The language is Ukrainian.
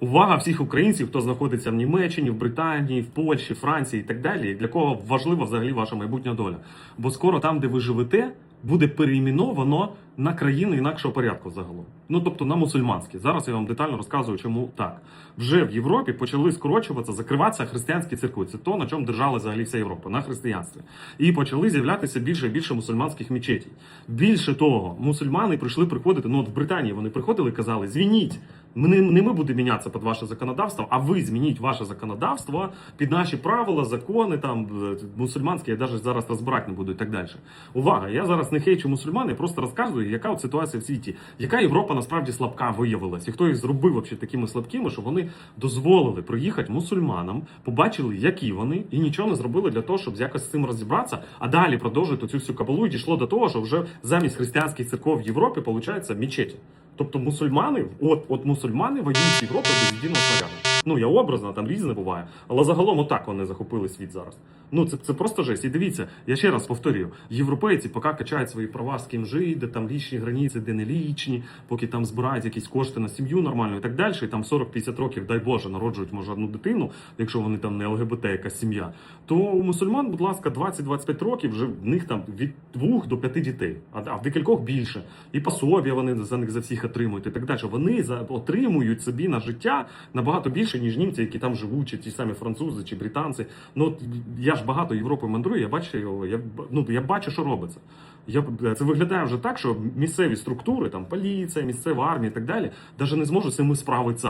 Увага всіх українців, хто знаходиться в Німеччині, в Британії, в Польщі, Франції і так далі, для кого важлива взагалі ваша майбутня доля. Бо скоро там, де ви живете, буде переіменовано на країни інакшого порядку загалом. Ну тобто на мусульманські. Зараз я вам детально розказую, чому так. Вже в Європі почали скорочуватися, закриватися християнські церкви. Це то, на чому держала взагалі вся Європа, на християнстві. І почали з'являтися більше і більше мусульманських мечетей. Більше того, мусульмани прийшли приходити. Ну от в Британії вони приходили і казали: звініть. Не, не ми будемо мінятися під ваше законодавство, а ви змініть ваше законодавство під наші правила, закони, там е, мусульманські, я навіть зараз розбирати не буду і так далі. Увага! Я зараз не хейчу мусульман, я просто розказую, яка от ситуація в світі, яка Європа насправді слабка виявилась, і хто їх зробив вообще такими слабкими, що вони дозволили проїхати мусульманам, побачили, які вони, і нічого не зробили для того, щоб якось з цим розібратися. А далі продовжують цю всю кабалу і дійшло до того, що вже замість християнських церков в Європі виходить мечеті. Тобто мусульмани, от, от мусульмани воюють з Європою без єдиного снаряду. Ну я образно, там різне буває, але загалом отак вони захопили світ зараз. Ну це, це просто жесть. І дивіться, я ще раз повторюю: європейці поки качають свої права з ким жити, там лічні границі, де не лічні, поки там збирають якісь кошти на сім'ю нормальну і так далі. І там 40-50 років, дай Боже, народжують може одну дитину, якщо вони там не ЛГБТ, якась сім'я. То у мусульман, будь ласка, 20-25 років вже в них там від 2 до 5 дітей, а, в декількох більше. І пособія вони за них за всіх отримують і так далі. Вони отримують собі на життя набагато більше, ніж німці, які там живуть, чи ті самі французи, чи британці. Ну от я ж багато Європи мандрую, я бачу його, я ну я бачу, що робиться. Я б- це виглядає вже так, що місцеві структури, там поліція, місцева армія і так далі, навіть не зможуть з цим справитися.